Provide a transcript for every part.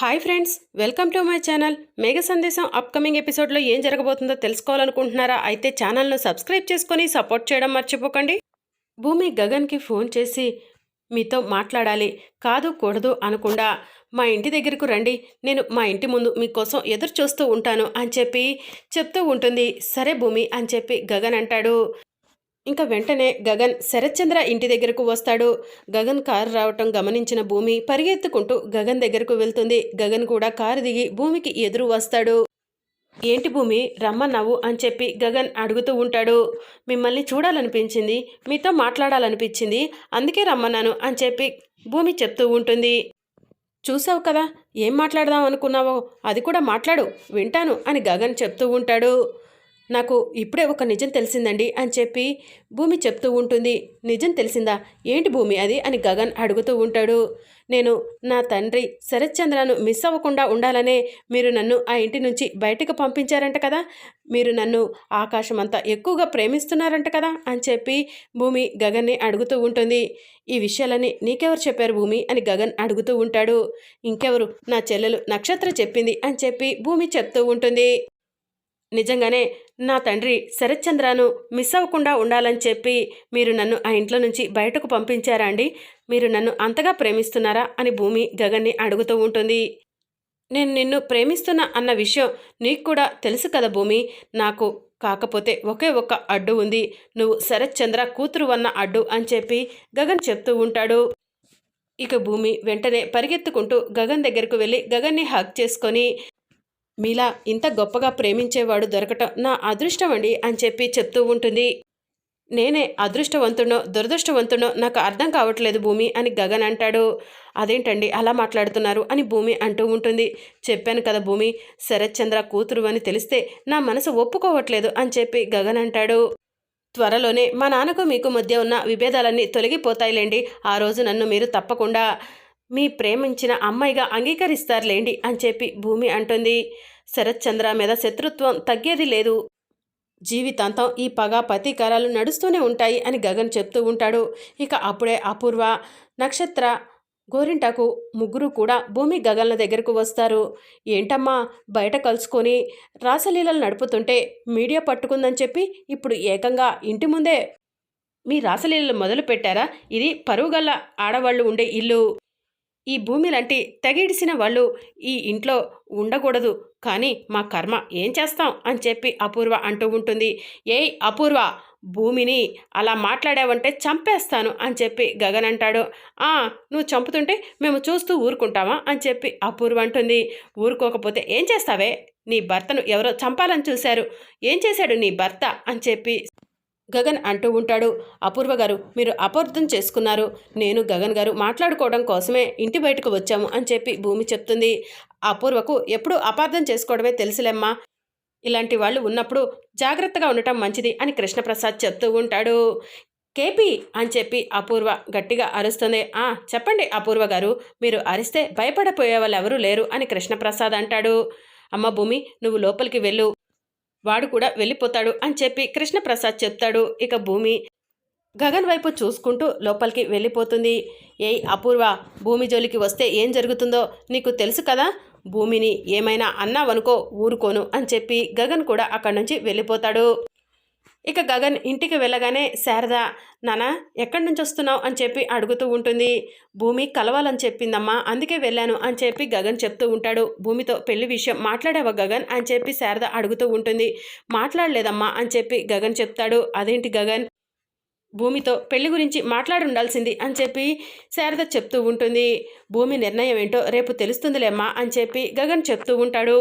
Hi friends welcome to my channel. Megha Sandesam upcoming ఎపిసోడ్లో ఏం జరగబోతుందో తెలుసుకోవాలనుకుంటున్నారా? అయితే ఛానల్ను సబ్స్క్రైబ్ చేసుకొని సపోర్ట్ చేయడం మర్చిపోకండి. భూమి గగన్కి ఫోన్ చేసి మీతో మాట్లాడాలి కాదు కూడదు అనకుండా మా ఇంటి దగ్గరకు రండి. నేను మా ఇంటి ముందు మీకోసం ఎదురు చూస్తూ ఉంటాను అని చెప్పి చెప్తూ ఉంటుంది. సరే భూమి అని చెప్పి గగన్ అంటాడు. ఇంకా వెంటనే గగన్ శరత్చంద్ర ఇంటి దగ్గరకు వస్తాడు. గగన్ కారు రావటం గమనించిన భూమి పరిగెత్తుకుంటూ గగన్ దగ్గరకు వెళ్తుంది. గగన్ కూడా కారు దిగి భూమికి ఎదురు వస్తాడు. ఏంటి భూమి? రమ్మన్నావు అని చెప్పి గగన్ అడుగుతూ ఉంటాడు. మిమ్మల్ని చూడాలనిపించింది. మీతో మాట్లాడాలనిపించింది. అందుకే రమ్మన్నాను అని చెప్పి భూమి చెప్తూ ఉంటుంది. చూసావు కదా ఏం మాట్లాడదాం అనుకున్నావో? అది కూడా మాట్లాడు వింటాను అని గగన్ చెప్తూ ఉంటాడు. నాకు ఇప్పుడే ఒక నిజం తెలిసిందండి అని చెప్పి భూమి చెప్తూ ఉంటుంది. నిజం తెలిసిందా? ఏంటి భూమి అది? అని గగన్ అడుగుతూ ఉంటాడు. నేను నా తండ్రి శరత్చంద్రను మిస్ అవ్వకుండా ఉండాలనే మీరు నన్ను ఆ ఇంటి నుంచి బయటకు పంపించారంట కదా? మీరు నన్ను ఆకాశం అంతా ఎక్కువగా ప్రేమిస్తున్నారంట కదా? అని చెప్పి భూమి గగన్ని అడుగుతూ ఉంటుంది. ఈ విషయాలని నీకెవరు చెప్పారు భూమి? అని గగన్ అడుగుతూ ఉంటాడు. ఇంకెవరు? నా చెల్లెలు నక్షత్ర చెప్పింది అని చెప్పి భూమి చెప్తూ ఉంటుంది. నిజంగానే నా తండ్రి శరత్చంద్రను మిస్ అవ్వకుండా ఉండాలని చెప్పి మీరు నన్ను ఆ ఇంట్లో నుంచి బయటకు పంపించారా అండి? మీరు నన్ను అంతగా ప్రేమిస్తున్నారా అని భూమి గగన్ని అడుగుతూ ఉంటుంది. నేను నిన్ను ప్రేమిస్తున్నా అన్న విషయం నీకు కూడా తెలుసు కదా భూమి. నాకు కాకపోతే ఒకే ఒక్క అడ్డు ఉంది. నువ్వు శరత్చంద్ర కూతురు వన్న అడ్డు అని చెప్పి గగన్ చెప్తూ ఉంటాడు. ఇక భూమి వెంటనే పరిగెత్తుకుంటూ గగన్ దగ్గరకు వెళ్ళి గగన్ని హక్ చేసుకొని మీలా ఇంత గొప్పగా ప్రేమించేవాడు దొరకటం నా అదృష్టం అండి అని చెప్పి చెప్తూ ఉంటుంది. నేనే అదృష్టవంతుడో దురదృష్టవంతుడో నాకు అర్థం కావట్లేదు భూమి అని గగన్ అంటాడు. అదేంటండి అలా మాట్లాడుతున్నారు అని భూమి అంటూ ఉంటుంది. చెప్పాను కదా భూమి శరత్చంద్ర కూతురు అని తెలిస్తే నా మనసు ఒప్పుకోవట్లేదు అని చెప్పి గగన్ అంటాడు. త్వరలోనే మా నాన్నకు మీకు మధ్య ఉన్న విభేదాలన్నీ తొలగిపోతాయిలేండి. ఆ రోజు నన్ను మీరు తప్పకుండా మీ ప్రేమించిన అమ్మాయిగా అంగీకరిస్తారులేండి అని చెప్పి భూమి అంటుంది. శరత్చంద్ర మీద శత్రుత్వం తగ్గేది లేదు. జీవితాంతం ఈ పగ ప్రతీకారాలు నడుస్తూనే ఉంటాయి అని గగన్ చెప్తూ ఉంటాడు. ఇక అప్పుడే అపూర్వ నక్షత్ర గోరింటాకు ముగ్గురు కూడా భూమి గగన్ల దగ్గరకు వస్తారు. ఏంటమ్మా బయట కలుసుకొని రాసలీలలు నడుపుతుంటే మీడియా పట్టుకుందని చెప్పి ఇప్పుడు ఏకంగా ఇంటి ముందే మీ రాసలీలలు మొదలు పెట్టారా? ఇది పరుగుగల్ల ఆడవాళ్ళు ఉండే ఇల్లు. ఈ భూమి లాంటి తెగిడిసిన వాళ్ళు ఈ ఇంట్లో ఉండకూడదు. కానీ మా కర్మ ఏం చేస్తాం అని చెప్పి అపూర్వ అంటూ ఉంటుంది. ఏయ్ అపూర్వ భూమిని అలా మాట్లాడావంటే చంపేస్తాను అని చెప్పి గగన్ అంటాడు. ఆ నువ్వు చంపుతుంటే మేము చూస్తూ ఊరుకుంటామా అని చెప్పి అపూర్వ అంటుంది. ఊరుకోకపోతే ఏం చేస్తావే? నీ భర్తను ఎవరో చంపాలని చూశారు. ఏం చేశాడు నీ భర్త అని చెప్పి గగన్ అంటూ ఉంటాడు. అపూర్వ గారు మీరు అపార్థం చేసుకున్నారు. నేను గగన్ గారు మాట్లాడుకోవడం కోసమే ఇంటి బయటకు వచ్చాము అని చెప్పి భూమి చెప్తుంది. అపూర్వకు ఎప్పుడు అపార్థం చేసుకోవడమే తెలుసులేమ్మా. ఇలాంటి వాళ్ళు ఉన్నప్పుడు జాగ్రత్తగా ఉండటం మంచిది అని కృష్ణప్రసాద్ చెప్తూ ఉంటాడు. కేపీ అని చెప్పి అపూర్వ గట్టిగా అరుస్తుంది. ఆ చెప్పండి అపూర్వ గారు మీరు అరిస్తే భయపడపోయే వాళ్ళు ఎవరూ లేరు అని కృష్ణప్రసాద్ అంటాడు. అమ్మ భూమి నువ్వు లోపలికి వెళ్ళు. వాడు కూడా వెళ్ళిపోతాడు అని చెప్పి కృష్ణప్రసాద్ చెప్తాడు. ఇక భూమి గగన్ వైపు చూసుకుంటూ లోపలికి వెళ్ళిపోతుంది. ఏయ్ అపూర్వ భూమి జోలికి వస్తే ఏం జరుగుతుందో నీకు తెలుసు కదా? భూమిని ఏమైనా అన్నావనుకో ఊరుకోను అని చెప్పి గగన్ కూడా అక్కడి నుంచి వెళ్ళిపోతాడు. ఇక గగన్ ఇంటికి వెళ్ళగానే శారద నానా ఎక్కడి నుంచి వస్తున్నావు? అని చెప్పి అడుగుతూ ఉంటుంది. భూమి కలవాలని చెప్పిందమ్మా అందుకే వెళ్ళాను అని చెప్పి గగన్ చెప్తూ ఉంటాడు. భూమితో పెళ్ళి విషయం మాట్లాడావా గగన్? అని చెప్పి శారద అడుగుతూ ఉంటుంది. మాట్లాడలేదమ్మా అని చెప్పి గగన్ చెప్తాడు. అదేంటి గగన్? భూమితో పెళ్ళి గురించి మాట్లాడుండాల్సింది అని చెప్పి శారద చెప్తూ ఉంటుంది. భూమి నిర్ణయం ఏంటో రేపు తెలుస్తుందిలేమ్మా అని చెప్పి గగన్ చెప్తూ ఉంటాడు.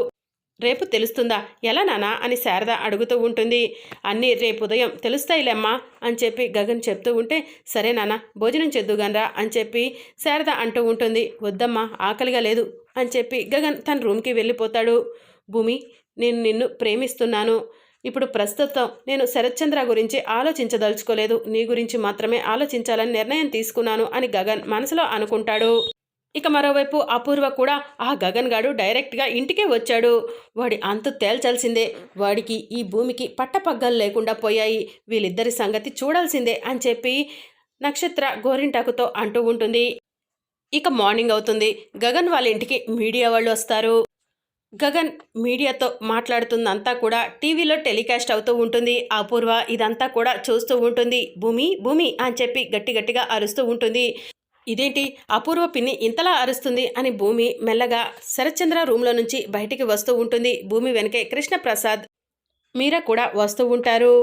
రేపు తెలుస్తుందా? ఎలా నానా? అని శారద అడుగుతూ ఉంటుంది. అన్నీ రేపు ఉదయం తెలుస్తాయిలేమ్మా అని చెప్పి గగన్ చెప్తూ ఉంటే సరే నాన్న భోజనం చేద్దుగానరా అని చెప్పి శారద అంటూ ఉంటుంది. వద్దమ్మా ఆకలిగా లేదు అని చెప్పి గగన్ తన రూమ్కి వెళ్ళిపోతాడు. భూమి నేను నిన్ను ప్రేమిస్తున్నాను. ఇప్పుడు ప్రస్తుతం నేను శరత్చంద్ర గురించి ఆలోచించదలుచుకోలేదు. నీ గురించి మాత్రమే ఆలోచించాలని నిర్ణయం తీసుకున్నాను అని గగన్ మనసులో అనుకుంటాడు. ఇక మరోవైపు అపూర్వ కూడా ఆ గగన్ గాడు డైరెక్ట్గా ఇంటికే వచ్చాడు. వాడి అంతు తేల్చాల్సిందే. వాడికి ఈ భూమికి పట్టపగ్గలు లేకుండా పోయాయి. వీళ్ళిద్దరి సంగతి చూడాల్సిందే అని చెప్పి నక్షత్ర గోరింటాకుతో అంటూ ఉంటుంది. ఇక మార్నింగ్ అవుతుంది. గగన్ వాళ్ళ ఇంటికి మీడియా వాళ్ళు వస్తారు. గగన్ మీడియాతో మాట్లాడుతుందంతా కూడా టీవీలో టెలికాస్ట్ అవుతూ ఉంటుంది. అపూర్వ ఇదంతా కూడా చూస్తూ ఉంటుంది. భూమి భూమి అని చెప్పి గట్టి గట్టిగా అరుస్తూ ఉంటుంది. ఇదేంటి? అపూర్వ పిన్ని ఇంతలా అరుస్తుంది అని భూమి మెల్లగా శరత్చంద్ర రూమ్లో నుంచి బయటికి వస్తూ ఉంటుంది. భూమి వెనకే కృష్ణప్రసాద్. మీరా కూడా వస్తూ ఉంటారు.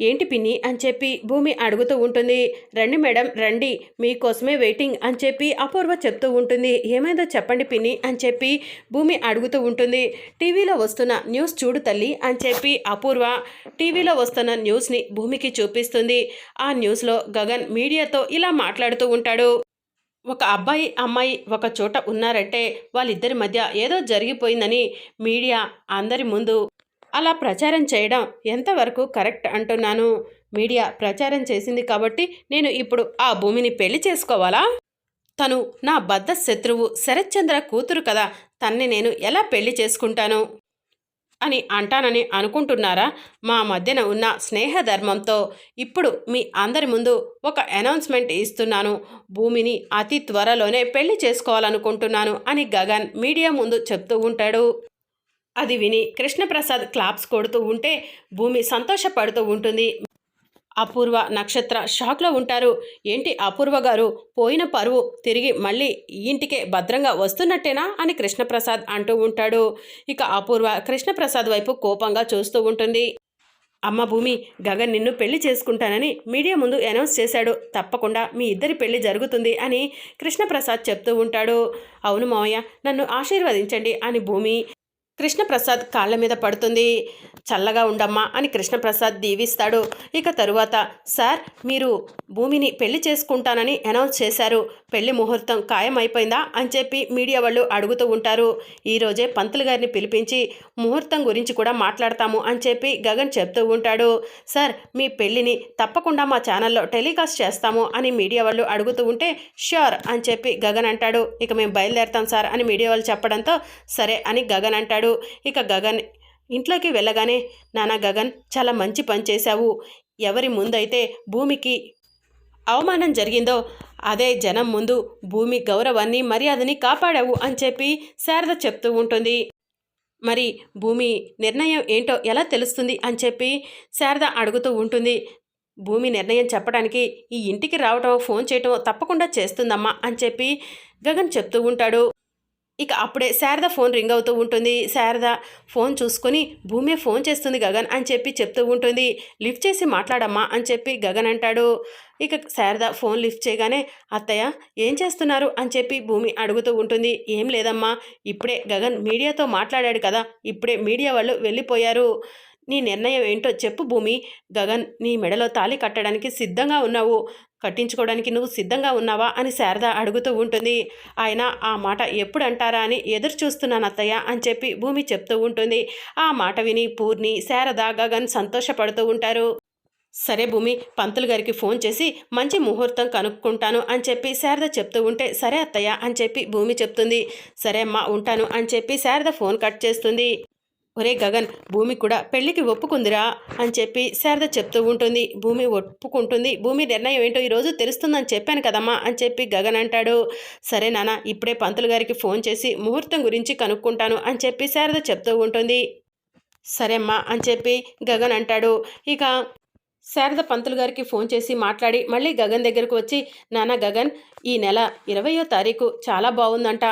ఏంటి పిన్ని? అని చెప్పి భూమి అడుగుతూ ఉంటుంది. రండి మేడం రండి. మీకోసమే వెయిటింగ్ అని చెప్పి అపూర్వ చెప్తూ ఉంటుంది. ఏమైందో చెప్పండి పిన్ని అని చెప్పి భూమి అడుగుతూ ఉంటుంది. టీవీలో వస్తున్న న్యూస్ చూడు తల్లి అని చెప్పి అపూర్వ టీవీలో వస్తున్న న్యూస్ని భూమికి చూపిస్తుంది. ఆ న్యూస్లో గగన్ మీడియాతో ఇలా మాట్లాడుతూ ఉంటాడు. ఒక అబ్బాయి అమ్మాయి ఒక చోట ఉన్నారంటే వాళ్ళిద్దరి మధ్య ఏదో జరిగిపోయిందని మీడియా అందరి ముందు అలా ప్రచారం చేయడం ఎంతవరకు కరెక్ట్ అంటున్నాను? మీడియా ప్రచారం చేసింది కాబట్టి నేను ఇప్పుడు ఆ భూమిని పెళ్ళి చేసుకోవాలా? తను నా బద్ద శత్రువు శరత్చంద్ర కూతురు కదా తన్ని నేను ఎలా పెళ్ళి చేసుకుంటాను? అని అంటానని అనుకుంటున్నారా? మా మధ్యన ఉన్న స్నేహ ధర్మంతో ఇప్పుడు మీ అందరి ముందు ఒక అనౌన్స్మెంట్ ఇస్తున్నాను. భూమిని అతి త్వరలోనే పెళ్ళి చేసుకోవాలనుకుంటున్నాను అని గగన్ మీడియా ముందు చెప్తూ ఉంటాడు. అది విని కృష్ణప్రసాద్ క్లాప్స్ కొడుతూ ఉంటే భూమి సంతోషపడుతూ ఉంటుంది. అపూర్వ నక్షత్ర షాక్లో ఉంటారు. ఏంటి అపూర్వ గారు? పోయిన పరువు తిరిగి మళ్ళీ ఇంటికే భద్రంగా వస్తున్నట్టేనా? అని కృష్ణప్రసాద్ అంటూ ఉంటాడు. ఇక అపూర్వ కృష్ణప్రసాద్ వైపు కోపంగా చూస్తూ ఉంటుంది. అమ్మ భూమి గగన్ నిన్ను పెళ్ళి చేసుకుంటానని మీడియా ముందు అనౌన్స్ చేశాడు. తప్పకుండా మీ ఇద్దరి పెళ్ళి జరుగుతుంది అని కృష్ణప్రసాద్ చెప్తూ ఉంటాడు. అవును మావయ్య నన్ను ఆశీర్వదించండి అని భూమి కృష్ణప్రసాద్ కాళ్ళ మీద పడుతుంది. చల్లగా ఉండమ్మా అని కృష్ణప్రసాద్ దీవిస్తాడు. ఇక తరువాత సార్ మీరు భూమిని పెళ్ళి చేసుకుంటానని అనౌన్స్ చేశారు. పెళ్ళి ముహూర్తం ఖాయమైపోయిందా? అని చెప్పి మీడియా వాళ్ళు అడుగుతూ ఉంటారు. ఈరోజే పంతులు గారిని పిలిపించి ముహూర్తం గురించి కూడా మాట్లాడతాము అని చెప్పి గగన్ చెప్తూ ఉంటాడు. సార్ మీ పెళ్ళిని తప్పకుండా మా ఛానల్లో టెలికాస్ట్ చేస్తాము అని మీడియా వాళ్ళు అడుగుతూ ఉంటే ష్యూర్ అని చెప్పి గగన్ అంటాడు. ఇక మేము బయలుదేరుతాం సార్ అని మీడియా వాళ్ళు చెప్పడంతో సరే అని గగన్ అంటాడు. ఇక గగన్ ఇంట్లోకి వెళ్ళగానే నానా గగన్ చాలా మంచి పని చేశావు. ఎవరి ముందైతే భూమికి అవమానం జరిగిందో అదే జనం ముందు భూమి గౌరవాన్ని మర్యాదని కాపాడావు అని చెప్పి శారద చెప్తూ ఉంటుంది. మరి భూమి నిర్ణయం ఏంటో ఎలా తెలుస్తుంది అని చెప్పి శారద అడుగుతూ ఉంటుంది. భూమి నిర్ణయం చెప్పడానికి ఈ ఇంటికి రావటం ఫోన్ చేయటం తప్పకుండా చేస్తుందమ్మా అని చెప్పి గగన్ చెప్తూ ఉంటాడు. ఇక అప్పుడే శారద ఫోన్ రింగ్ అవుతూ ఉంటుంది. శారద ఫోన్ చూసుకొని భూమి ఫోన్ చేస్తుంది గగన్ అని చెప్పి చెప్తూ ఉంటుంది. లిఫ్ట్ చేసి మాట్లాడమ్మా అని చెప్పి గగన్ అంటాడు. ఇక శారద ఫోన్ లిఫ్ట్ చేయగానే అత్తయ్య ఏం చేస్తున్నారు? అని చెప్పి భూమి అడుగుతూ ఉంటుంది. ఏం లేదమ్మా ఇప్పుడే గగన్ మీడియాతో మాట్లాడాడు కదా ఇప్పుడే మీడియా వాళ్ళు వెళ్ళిపోయారు. నీ నిర్ణయం ఏంటో చెప్పు భూమి. గగన్ నీ మెడలో తాళి కట్టడానికి సిద్ధంగా ఉన్నావు. కట్టించుకోవడానికి నువ్వు సిద్ధంగా ఉన్నావా అని శారద అడుగుతూ ఉంటుంది. ఆయన ఆ మాట ఎప్పుడు అంటారా అని ఎదురు చూస్తున్నాను అత్తయ్య అని చెప్పి భూమి చెప్తూ ఉంటుంది. ఆ మాట విని పూర్ణి శారద గగన్ సంతోషపడుతూ ఉంటారు. సరే భూమి పంతులు గారికి ఫోన్ చేసి మంచి ముహూర్తం కనుక్కుంటాను అని చెప్పి శారద చెప్తూ ఉంటే సరే అత్తయ్య అని చెప్పి భూమి చెప్తుంది. సరే అమ్మా ఉంటాను అని చెప్పి శారద ఫోన్ కట్ చేస్తుంది. ఒరే గగన్ భూమి కూడా పెళ్ళికి ఒప్పుకుందిరా అని చెప్పి శారద చెప్తూ ఉంటుంది. భూమి ఒప్పుకుంటుంది. భూమి నిర్ణయం ఏంటో ఈరోజు తెలుస్తుందని చెప్పాను కదమ్మా అని చెప్పి గగన్ అంటాడు. సరే నాన్న ఇప్పుడే పంతులు గారికి ఫోన్ చేసి ముహూర్తం గురించి కనుక్కుంటాను అని చెప్పి శారద చెప్తూ ఉంటుంది. సరే అమ్మా అని చెప్పి గగన్ అంటాడు. ఇక శారద పంతులు గారికి ఫోన్ చేసి మాట్లాడి మళ్ళీ గగన్ దగ్గరకు వచ్చి నాన్న గగన్ ఈ నెల ఇరవయో తారీఖు చాలా బాగుందంట.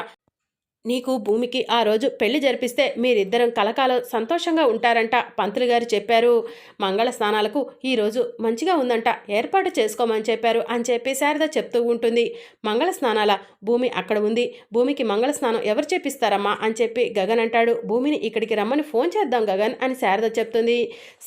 నీకు భూమికి ఆ రోజు పెళ్ళి జరిపిస్తే మీరిద్దరం కలకాలం సంతోషంగా ఉంటారంట పంతులు గారు చెప్పారు. మంగళ స్నానాలకు ఈరోజు మంచిగా ఉందంట ఏర్పాటు చేసుకోమని చెప్పారు అని చెప్పి శారద చెప్తూ ఉంటుంది. మంగళ స్నానాల భూమి అక్కడ ఉంది. భూమికి మంగళ స్నానం ఎవరు చేపిస్తారమ్మా అని చెప్పి గగన్ అంటాడు. భూమిని ఇక్కడికి రమ్మని ఫోన్ చేద్దాం గగన్ అని శారద చెప్తుంది.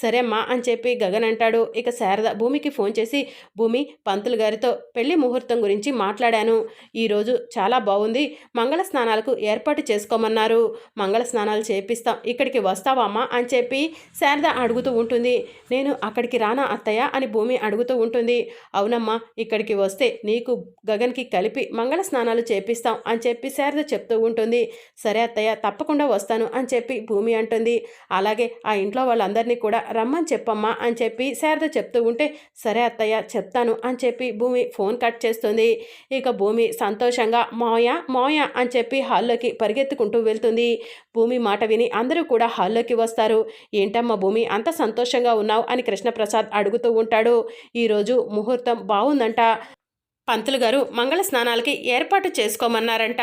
సరే అమ్మా అని చెప్పి గగన్ అంటాడు. ఇక శారద భూమికి ఫోన్ చేసి భూమి పంతులు గారితో పెళ్ళి ముహూర్తం గురించి మాట్లాడాను. ఈరోజు చాలా బాగుంది. మంగళ స్నానాలకు ఏర్పాటు చేసుకోమన్నారు. మంగళ స్నానాలు చేపిస్తాం. ఇక్కడికి వస్తావా అమ్మా అని చెప్పి శారద అడుగుతూ ఉంటుంది. నేను అక్కడికి రానా అత్తయ్య అని భూమి అడుగుతూ ఉంటుంది. అవునమ్మా ఇక్కడికి వస్తే నీకు గగన్కి కలిపి మంగళ స్నానాలు చేపిస్తాం అని చెప్పి శారద చెప్తూ ఉంటుంది. సరే అత్తయ్య తప్పకుండా వస్తాను అని చెప్పి భూమి అంటుంది. అలాగే ఆ ఇంట్లో వాళ్ళందరినీ కూడా రమ్మని చెప్పమ్మా అని చెప్పి శారద చెప్తూ ఉంటే సరే అత్తయ్య చెప్తాను అని చెప్పి భూమి ఫోన్ కట్ చేస్తుంది. ఇక భూమి సంతోషంగా మోయ మోయ అని చెప్పి హాల్లోకి పరిగెత్తుకుంటూ వెళ్తుంది. భూమి మాట విని అందరూ కూడా హాల్లోకి వస్తారు. ఏంటమ్మా భూమి అంత సంతోషంగా ఉన్నావు? అని కృష్ణప్రసాద్ అడుగుతూ ఉంటాడు. ఈరోజు ముహూర్తం బాగుందంట పంతులు గారు మంగళ స్నానాలకి ఏర్పాటు చేసుకోమన్నారంట.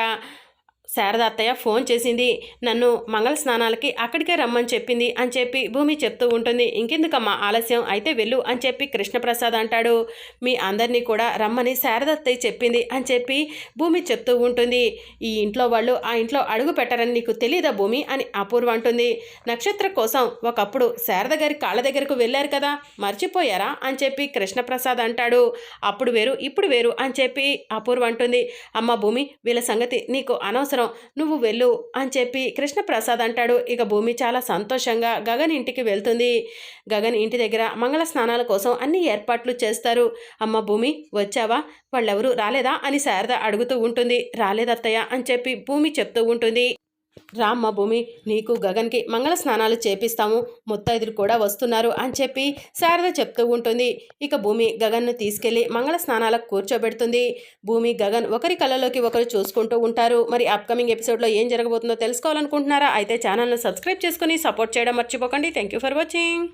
శారద అత్తయ్య ఫోన్ చేసింది. నన్ను మంగళ స్నానాలకి అక్కడికే రమ్మని చెప్పింది అని చెప్పి భూమి చెప్తూ ఉంటుంది. ఇంకెందుకమ్మా ఆలస్యం? అయితే వెళ్ళు అని చెప్పి కృష్ణప్రసాద్ అంటాడు. మీ అందరినీ కూడా రమ్మని శారదత్తయ్య చెప్పింది అని చెప్పి భూమి చెప్తూ ఉంటుంది. ఈ ఇంట్లో వాళ్ళు ఆ ఇంట్లో అడుగు పెట్టరని నీకు తెలియదా భూమి? అని అపూర్వ అంటుంది. నక్షత్ర కోసం ఒకప్పుడు శారద గారి కాళ్ళ దగ్గరకు వెళ్ళారు కదా మర్చిపోయారా? అని చెప్పి కృష్ణప్రసాద్ అంటాడు. అప్పుడు వేరు ఇప్పుడు వేరు అని చెప్పి అపూర్వ అంటుంది. అమ్మ భూమి వీళ్ళ సంగతి నీకు అనవసరం నువ్వు వెళ్ళు అని చెప్పి కృష్ణప్రసాద్ అంటాడు. ఇక భూమి చాలా సంతోషంగా గగన్ ఇంటికి వెళ్తుంది. గగన్ ఇంటి దగ్గర మంగళ స్నానాల కోసం అన్ని ఏర్పాట్లు చేస్తారు. అమ్మ భూమి వచ్చావా? వాళ్ళెవరూ రాలేదా? అని శారద అడుగుతూ ఉంటుంది. రాలేదత్తయ్య అని చెప్పి భూమి చెప్తూ ఉంటుంది. రామ్మ భూమి నీకు గగన్కి మంగళ స్నానాలు చేపిస్తాము. ముత్తైదులు కూడా వస్తున్నారు అని చెప్పి శారద చెప్తూ ఉంటుంది. ఇక భూమి గగన్ను తీసుకెళ్ళి మంగళ స్నానాలకు కూర్చోబెడుతుంది. భూమి గగన్ ఒకరి కళ్ళలోకి ఒకరు చూసుకుంటూ ఉంటారు. మరి అప్కమింగ్ ఎపిసోడ్లో ఏం జరగబోతుందో తెలుసుకోవాలనుకుంటున్నారా? అయితే ఛానల్ను సబ్స్క్రైబ్ చేసుకుని సపోర్ట్ చేయడం మర్చిపోకండి. Thank you for watching